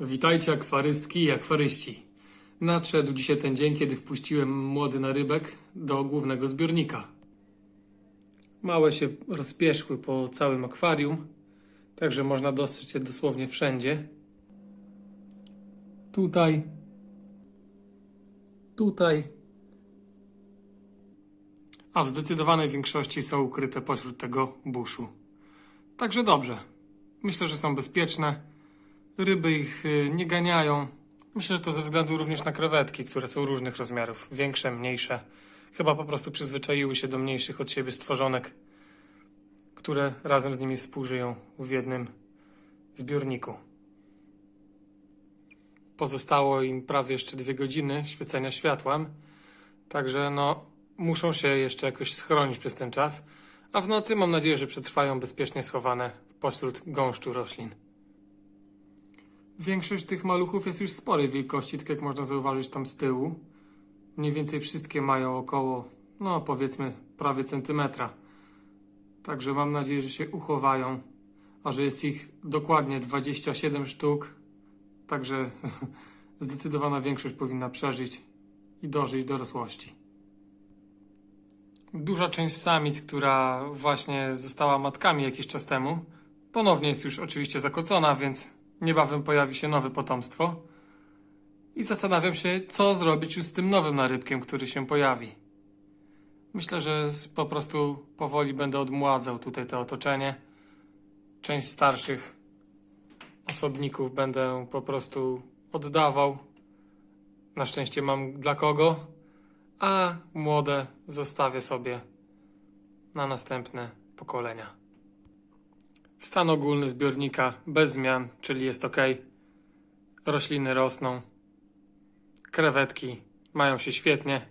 Witajcie akwarystki i akwaryści. Nadszedł dzisiaj ten dzień, kiedy wpuściłem młody narybek do głównego zbiornika. Małe się rozpieszły po całym akwarium, także można dostrzec je dosłownie wszędzie. Tutaj, tutaj, a w zdecydowanej większości są ukryte pośród tego buszu. Także dobrze. Myślę, że są bezpieczne. Ryby ich y, nie ganiają. Myślę, że to ze względu również na krewetki, które są różnych rozmiarów. Większe, mniejsze. Chyba po prostu przyzwyczaiły się do mniejszych od siebie stworzonek, które razem z nimi współżyją w jednym zbiorniku. Pozostało im prawie jeszcze dwie godziny świecenia światłem, także no, muszą się jeszcze jakoś schronić przez ten czas, a w nocy mam nadzieję, że przetrwają bezpiecznie schowane pośród gąszczu roślin. Większość tych maluchów jest już sporej wielkości, tak jak można zauważyć tam z tyłu. Mniej więcej wszystkie mają około, no powiedzmy, prawie centymetra. Także mam nadzieję, że się uchowają, a że jest ich dokładnie 27 sztuk. Także zdecydowana większość powinna przeżyć i dożyć dorosłości. Duża część samic, która właśnie została matkami jakiś czas temu, ponownie jest już oczywiście zakocona, więc niebawem pojawi się nowe potomstwo. I zastanawiam się, co zrobić już z tym nowym narybkiem, który się pojawi. Myślę, że po prostu powoli będę odmładzał tutaj to otoczenie. Część starszych osobników będę po prostu oddawał. Na szczęście mam dla kogo, a młode zostawię sobie na następne pokolenia. Stan ogólny zbiornika bez zmian, czyli jest ok. Rośliny rosną. Krewetki mają się świetnie.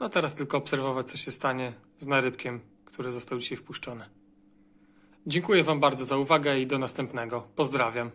No teraz tylko obserwować, co się stanie z narybkiem, który został dzisiaj wpuszczony. Dziękuję Wam bardzo za uwagę i do następnego. Pozdrawiam.